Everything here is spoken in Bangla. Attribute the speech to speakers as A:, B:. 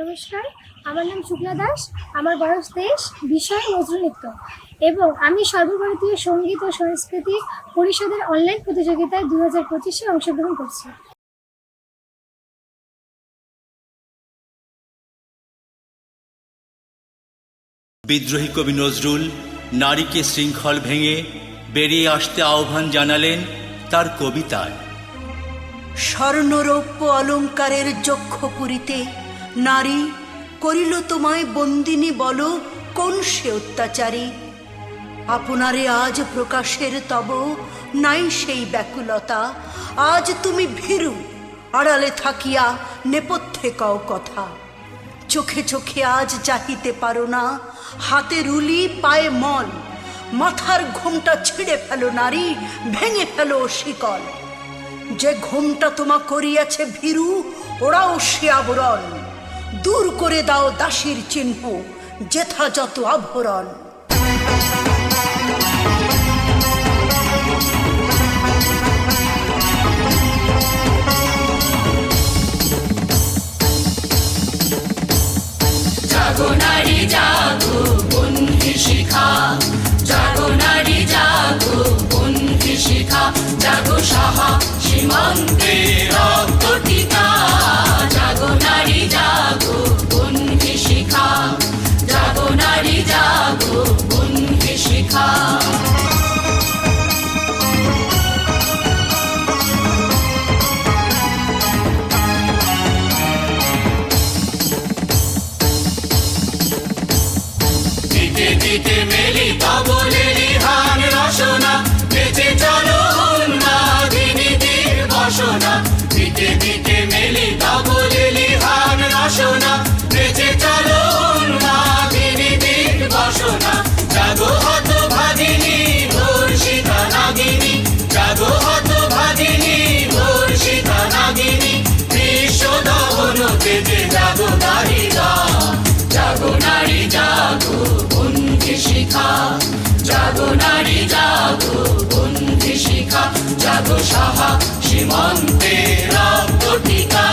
A: নমস্কার আমার নাম শুক্লা দাস আমার বয়স তেইশ বিষয় নজরুল নৃত্য। এবং আমি সর্বভারতীয় সংগীত ও সংস্কৃতি পরিষদের অনলাইন প্রতিযোগিতায় দু হাজার পঁচিশে অংশগ্রহণ করছি।
B: বিদ্রোহী কবি নজরুল নারীকে শৃঙ্খল ভেঙে বেরিয়ে আসতে আহ্বান জানালেন তার কবিতায়।
C: স্বর্ণরৌপ্য অলঙ্কারের যক্ষ পুরীতে নারী, করিল তোমায় বন্দিনী বলো, কোন সে অত্যাচারী? আপনারে আজ প্রকাশের তব নাই সেই ব্যাকুলতা। আজ তুমি ভীরু, আড়ালে থাকিয়া নেপথ্যে কও কথা। চোখে চোখে আজ চাহিতে পারো না, হাতে রুলি পায়ে মল। মাথার ঘোমটা ছিঁড়ে ফেলো নারী, ভেঙে ফেলো শিকল। যে ঘোমটা তোমা করিয়াছে ভীরু, ওরাও সে আবরণ। দূর করে দাও দাসীর চিহ্ন যেথা যত আভরণ।
D: জাগো নারী জাগো বন্ধি শিখা। দিতে মেলি তবলেরি হান রসনা বেঁচে চলো উন্মাদিনী তীর বসনা দিতে দিতে মেলি তবলেরি হান রসনা বেঁচে চলো উন্মাদিনী তীর বসনা জাগো হত ভাগিনী ধর্ষিতা নাগিনী। জাগো হত ভাগিনী ধর্ষিতা নাগিনী। বিশ্ব দহন পেতে জাগো নারী জাগো নারী জাগো। জাগো নারী জাগো বন্ধি শিখা জাগো সাহা সীমান্তে রক্ত টিকা